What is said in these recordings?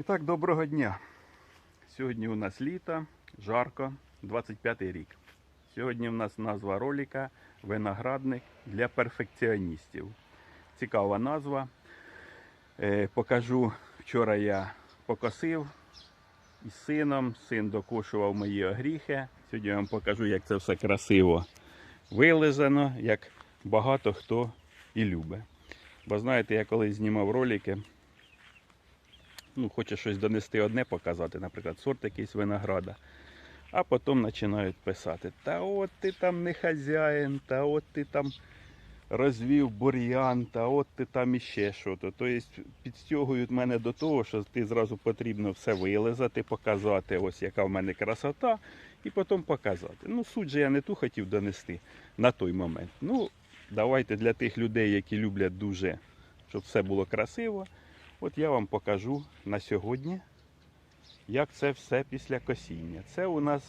І доброго дня. Сьогодні у нас літо, жарко, 25 рік. Сьогодні у нас назва ролика Виноградник для перфекціоністів. Цікава назва. Е, покажу, вчора я покосив із сином. Син докошував мої огріхи. Сьогодні я вам покажу, як це все красиво вилизано, як багато хто і любить. Бо знаєте, я колись знімав ролики, ну, хоче щось донести одне показати, наприклад, сорт якийсь винограда. А потім починають писати: Та от ти там не хазяїн, та от ти там розвів бур'ян, та от ти там іще що то. Тобто підстягують мене до того, що ти зразу потрібно все вилизати, показати, ось яка в мене красота, і потім показати. Ну, суть же я не ту хотів донести на той момент. Ну, давайте для тих людей, які люблять дуже, щоб все було красиво. От я вам покажу на сьогодні, як це все після косіння. Це у нас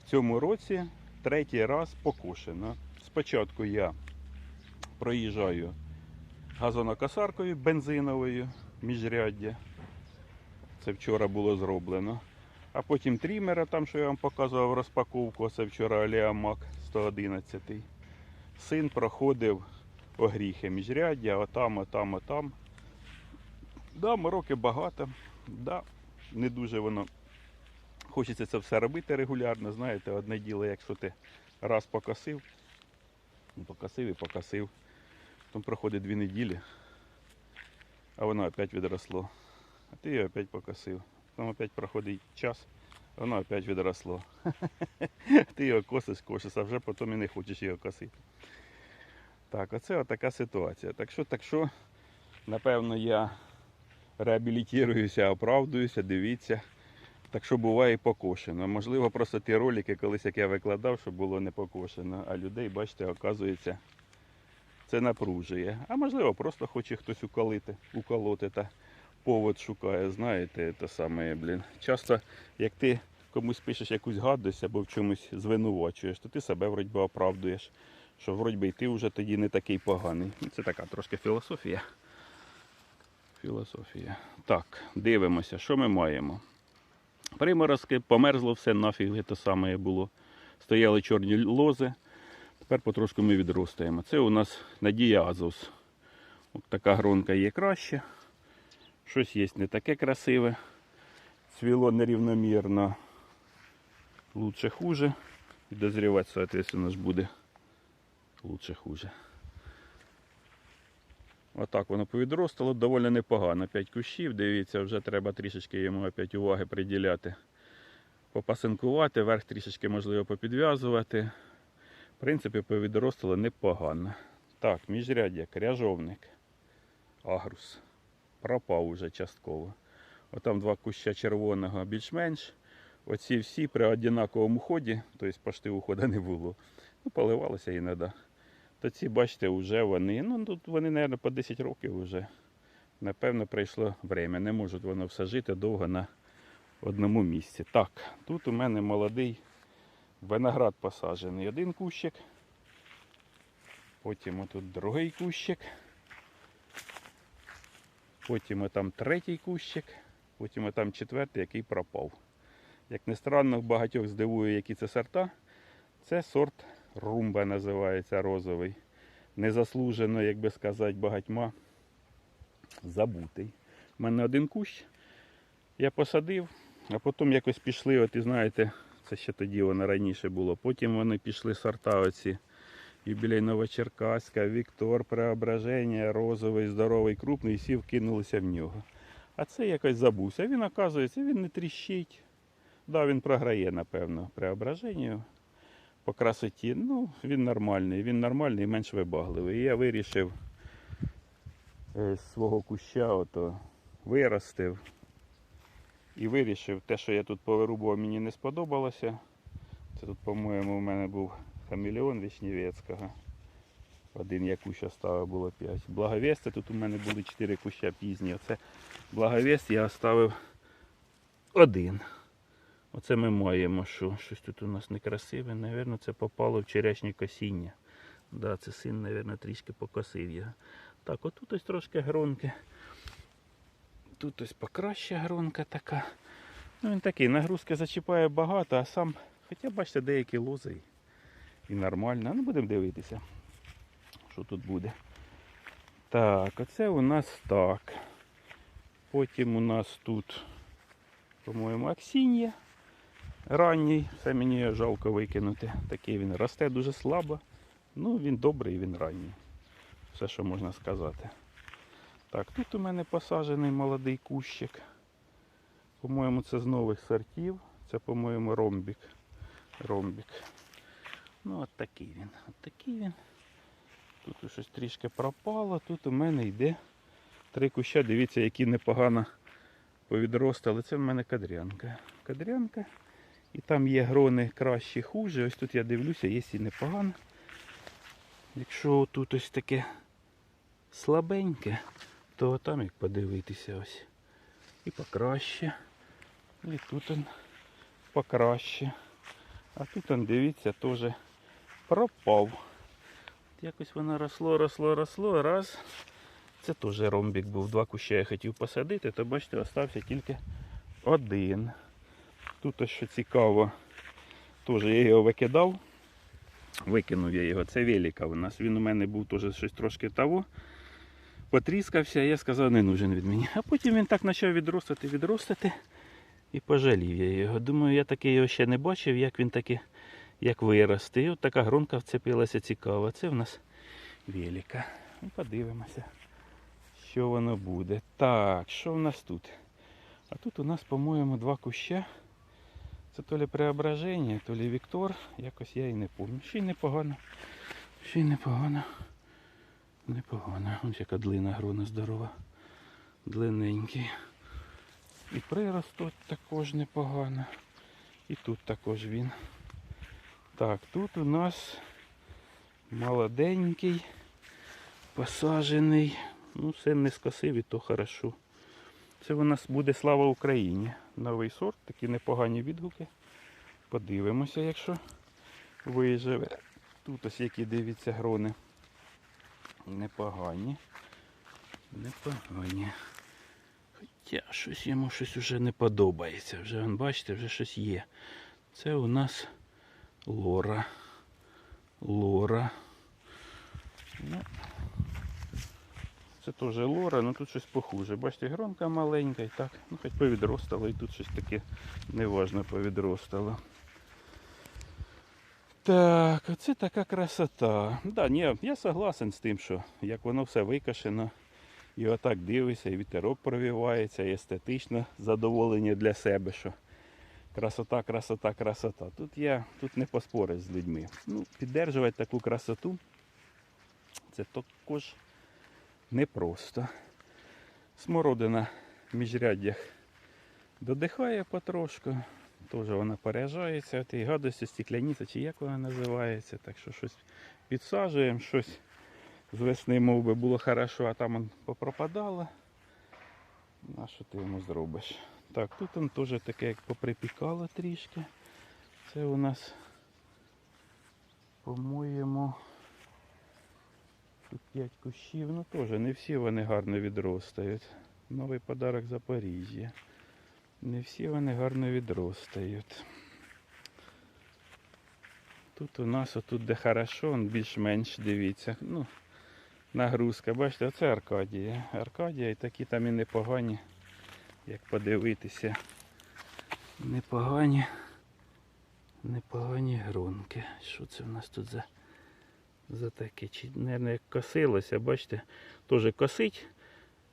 в цьому році третій раз покошено. Спочатку я проїжджаю газонокосаркою бензиновою міжряддя. Це вчора було зроблено. А потім трімера, там, що я вам показував розпаковку, це вчора Олеамак 111. Син проходив огріхи міжряддя, отам, отам, отам. Да, мороки багато. Да, не дуже воно хочеться це все робити регулярно. Знаєте, одне діло, якщо ти раз покосив, ну, покосив і покосив. Потім проходить дві неділі, а воно опять відросло. А ти його опять покосив. Потім опять проходить час, а воно опять відросло. Ти його косиш, косиш, а вже потім і не хочеш його косити. Так, оце така ситуація. Так що, так що, напевно, я реабілітуюся, оправдуюся, дивіться. Так що буває покошено. Можливо, просто ті ролики, колись як я викладав, що було не покошено, а людей, бачите, оказується, це напружує. А можливо, просто хоче хтось уколити, уколоти та повод шукає, знаєте, те саме, блін. Часто, як ти комусь пишеш якусь гадость або в чомусь звинувачуєш, то ти себе вроді оправдуєш, що вроді і ти вже тоді не такий поганий. Це така трошки філософія. Філософія. Так, дивимося, що ми маємо. Приморозки, померзло все, нафіг те саме було. Стояли чорні лози. Тепер потрошку ми відростаємо. Це у нас Надія Азос. От така гронка є краще. Щось є не таке красиве. Цвіло нерівномірно. Лучше хуже. І дозрівати, соответственно, ж буде лучше хуже. Отак воно повідростало доволі непогано. 5 кущів, дивіться, вже треба трішечки йому опять уваги приділяти. Попасинкувати, верх трішечки можливо попідв'язувати. В принципі, повідростало непогано. Так, міжряддя, кряжовник, агрус. Пропав уже частково. Отам два куща червоного більш-менш. Оці всі при однаковому ході, тобто пошти уходу не було. Ну, поливалося іноді. То ці, бачите, вже вони, ну тут вони, мабуть, по 10 років вже. Напевно, прийшло время. Не можуть воно все жити довго на одному місці. Так, тут у мене молодий виноград посаджений. Один кущик. Потім отут другий кущик. Потім там третій кущик. Потім там четвертий, який пропав. Як не странно, багатьох здивує, які це сорта. Це сорт румба називається розовий. Незаслужено, як би сказати, багатьма забутий. У мене один кущ. Я посадив, а потім якось пішли, от і знаєте, це ще тоді воно раніше було. Потім вони пішли сорта оці. Юбілей Новочеркаська, Віктор, Преображення, розовий, здоровий, крупний, і всі вкинулися в нього. А це якось забувся. Він, оказується, він не тріщить. Да, він програє, напевно, преображенню по красоті. Ну, він нормальний, він нормальний і менш вибагливий. І я вирішив е, з свого куща ото виростив. І вирішив, те, що я тут повирубував, мені не сподобалося. Це тут, по-моєму, у мене був хамелеон Вишневецького. Один я кущ оставив, було 5. Благовісти тут у мене були 4 куща пізні. Оце благовіст я оставив один. Оце ми маємо, що щось тут у нас некрасиве. Навірно, це попало в черешнє косіння. Да, це син, навірно, трішки покосив його. Так, отут ось трошки гронки. Тут ось покраща гронка така. Ну він такий, нагрузки зачіпає багато, а сам, хоча бачите, деякі лози і нормально. Ну будемо дивитися, що тут буде. Так, оце у нас так. Потім у нас тут, по-моєму, Аксінія. Ранній, все мені жалко викинути. Такий він росте дуже слабо. Ну, він добрий, він ранній. Все, що можна сказати. Так, тут у мене посаджений молодий кущик. По-моєму, це з нових сортів. Це, по-моєму, ромбік. Ромбік. Ну, от такий він. От такий він. Тут щось трішки пропало. Тут у мене йде три куща. Дивіться, які непогано повідростали. Це в мене кадрянка. Кадрянка. І там є грони кращі, хуже. Ось тут я дивлюся, є і непогано. Якщо тут ось таке слабеньке, то там як подивитися ось. І покраще. І тут он покраще. А тут он, дивіться, теж пропав. Якось воно росло, росло, росло. Раз. Це теж ромбік був. Два куща я хотів посадити, то бачите, остався тільки один. Тут що цікаво, теж я його викидав. Викинув я його. Це велика у нас. Він у мене був теж щось трошки того. Потріскався, я сказав, не нужен від мені. А потім він так почав відростати, відростати. І пожалів я його. Думаю, я таки його ще не бачив, як він таки як виросте. І от така гронка вцепилася цікава. Це в нас велика. Ну, подивимося, що воно буде. Так, що в нас тут? А тут у нас, по-моєму, два куща. Це то лі преображення, то лі Віктор. Якось я і не пам'ятаю. Ще й непогано. Ще й непогано. Непогано. Ось яка длина грона здорова. Длинненький. І прирост тут також непогано. І тут також він. Так, тут у нас молоденький, посаджений. Ну, все не скосив і то хорошо. Це у нас буде слава Україні. Новий сорт, такі непогані відгуки. Подивимося, якщо виживе. Тут ось які дивіться грони. Непогані. Непогані. Хоча щось йому щось вже не подобається. Вже, вон, бачите, вже щось є. Це у нас лора. Лора. Ну, це теж лора, але тут щось похуже. Бачите, гронка маленька і так. Ну, хоч повідростало, і тут щось таке неважно повідростало. Так, оце така красота. Да, ні, я согласен з тим, що як воно все викашено, і отак дивишся, і вітерок провівається, і естетично задоволення для себе, що красота, красота, красота. Тут я тут не поспориш з людьми. Ну, піддержувати таку красоту, це також непросто. Смородина в міжряддях додихає потрошку. Теж вона переїжджається, тій гадості стекляниця, чи як вона називається. Так що щось підсаджуємо, щось з весни мов би було хорошо, а там он попропадало. А що ти йому зробиш? Так, тут он теж таке, як поприпікало трішки. Це у нас, по-моєму, тут 5 кущів. Ну теж не всі вони гарно відростають. Новий подарок Запоріжжя. Не всі вони гарно відростають. Тут у нас отут де хорошо, більш-менш дивіться. Ну, нагрузка, бачите, оце Аркадія. Аркадія і такі там і непогані, як подивитися. Непогані. Непогані гронки. Що це в нас тут за, за таке? Чи, мабуть, як косилося, бачите, теж косить,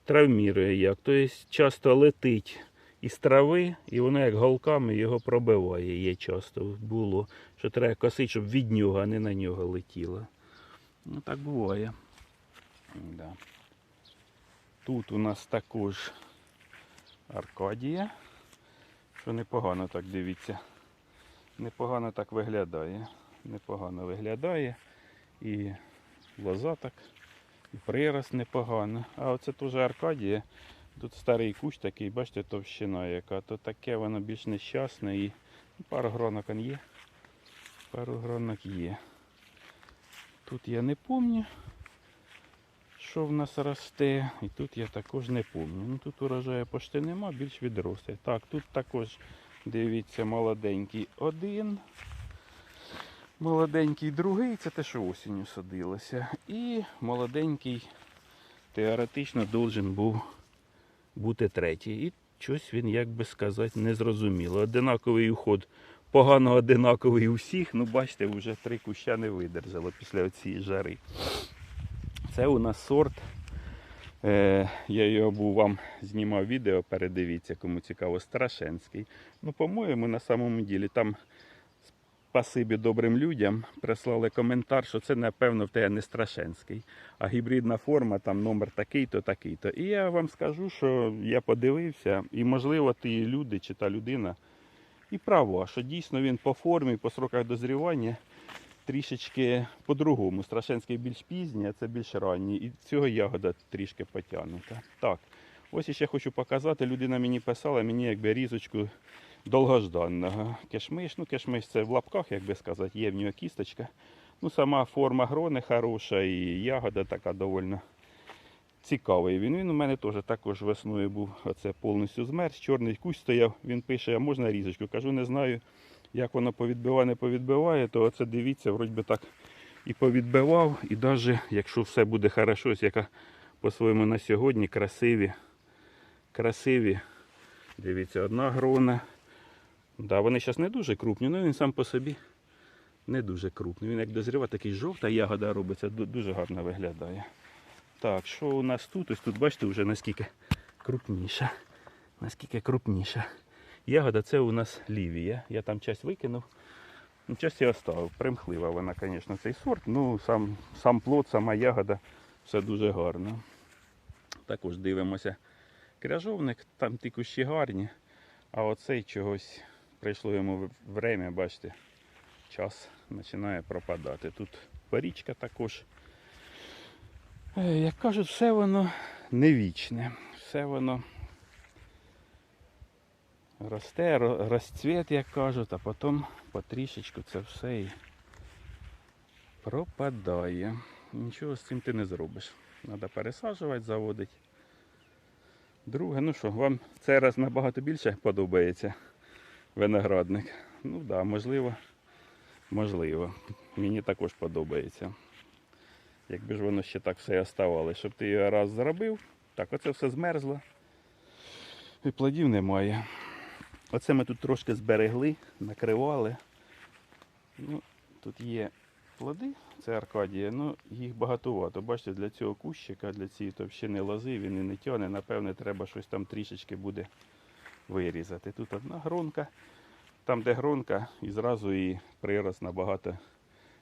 травмірує як. Тобто часто летить із трави, і воно як голками його пробиває. Є часто було, що треба косити, щоб від нього, а не на нього летіло. Ну так буває. Да. Тут у нас також Аркадія. Що непогано так дивіться. Непогано так виглядає. Непогано виглядає. І лоза так, і прирост непогано. А оце теж Аркадія. Тут старий кущ такий, бачите, товщина яка, то таке воно більш нещасне і пару гронок он є. Пару гронок є. Тут я не пам'ятаю, що в нас росте. І тут я також не пам'ятаю. Ну тут урожаю почти нема, більш відросте. Так, тут також, дивіться, молоденький один. Молоденький другий, це те, що осінню садилося. І молоденький теоретично должен був бути третій. І щось він, як би сказати, не зрозуміло. Одинаковий уход, погано одинаковий у всіх. Ну, бачите, вже три куща не видержало після цієї жари. Це у нас сорт. Е, я його був вам знімав відео, передивіться, кому цікаво, Страшенський. Ну, по-моєму, на самому ділі там спасибі добрим людям прислали коментар, що це, напевно, в тебе не Страшенський, а гібридна форма, там номер такий-то, такий-то. І я вам скажу, що я подивився, і, можливо, ті люди чи та людина і права, що дійсно він по формі, по сроках дозрівання трішечки по-другому. Страшенський більш пізній, а це більш ранній. І цього ягода трішки потягнута. Так, ось ще хочу показати. Людина мені писала, мені якби різочку довгожданного. Кишмиш, ну кишмиш це в лапках, як би сказати, є в нього кісточка. Ну, сама форма грони хороша і ягода така довольно цікавий. Він він у мене теж також весною був оце повністю змерз. Чорний кусь стояв. Він пише, а можна різочку? Кажу, не знаю, як воно повідбиває, не повідбиває, то оце дивіться, вроді би так і повідбивав. І навіть якщо все буде хорошо, яка по-своєму на сьогодні красиві, красиві. Дивіться, одна грона. Да, вони зараз не дуже крупні, але він сам по собі не дуже крупний. Він як дозріва, такий жовта ягода робиться, дуже гарно виглядає. Так, що у нас тут? Ось тут бачите вже наскільки крупніша. Наскільки крупніша. Ягода це у нас лівія. Я там часть викинув. Ну, часть я оставив. Примхлива вона, звісно, цей сорт. Ну, сам, сам плод, сама ягода, все дуже гарно. Також дивимося. Кряжовник, там ті кущі гарні, а оцей чогось прийшло йому время, бачите, час починає пропадати. Тут порічка також. Е, Як кажуть, все воно не вічне. Все воно росте, ро- розцвіт, як кажуть, а потім потрішечку це все і пропадає. Нічого з цим ти не зробиш. Треба пересаджувати, заводити. Друге, ну що, вам цей раз набагато більше подобається виноградник. Ну так, да, можливо, можливо. Мені також подобається. Якби ж воно ще так все і оставалося, щоб ти його раз зробив, так оце все змерзло. І плодів немає. Оце ми тут трошки зберегли, накривали. Ну, тут є плоди, це Аркадія, ну їх багатовато. Бачите, для цього кущика, для цієї товщини лози він і не тягне. Напевне, треба щось там трішечки буде вирізати. Тут одна гронка, там, де гронка, і зразу і прирост набагато,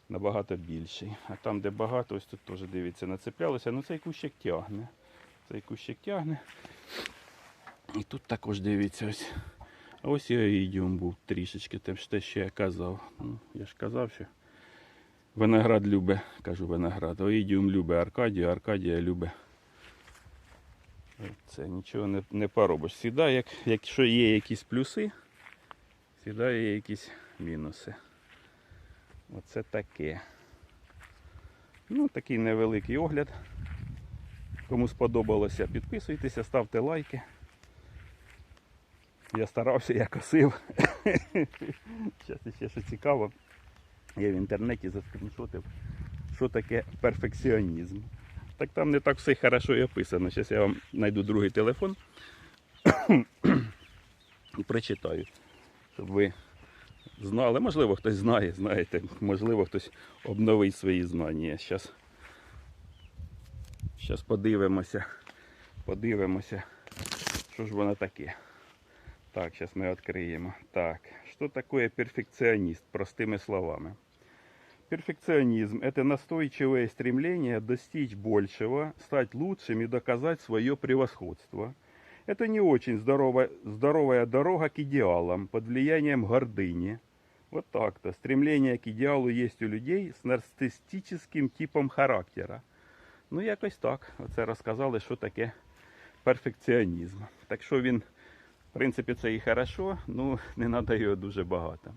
набагато більший. А там, де багато, ось тут теж дивіться, нацеплялося. Ну цей кущик тягне. Цей кущик тягне. І тут також дивіться ось. А ось і оїдіум був трішечки, те, що я казав. Ну, я ж казав, що виноград любе, кажу виноград. Оїдіум любе Аркадію, Аркадія любе. Це нічого не, не поробиш. Всіда, як, якщо є якісь плюси, завжди є якісь мінуси. Оце таке. Ну, такий невеликий огляд. Кому сподобалося, підписуйтеся, ставте лайки. Я старався, я косив. Зараз ще що цікаво. Я в інтернеті заскріншотив, що таке перфекціонізм. Так там не так все хорошо і описано. Зараз я вам знайду другий телефон і прочитаю, щоб ви знали. Можливо, хтось знає, знаєте, можливо, хтось обновить свої знання. Зараз, зараз подивимося, подивимося, що ж воно таке. Так, сейчас мы откроем. Так, что такое перфекционист, простыми словами? Перфекционизм – это настойчивое стремление достичь большего, стать лучшим и доказать свое превосходство. Это не очень здоровая, здоровая дорога к идеалам под влиянием гордыни. Вот так-то. Стремление к идеалу есть у людей с нарциссическим типом характера. Ну, якось так. Оце розказали, що таке перфекціонізм. Так що він в принципі, це і хорошо, ну не треба його дуже багато.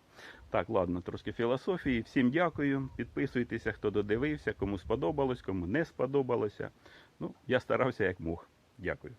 Так, ладно, трошки філософії. Всім дякую. Підписуйтеся, хто додивився, кому сподобалось, кому не сподобалося. Ну, я старався як мог. Дякую.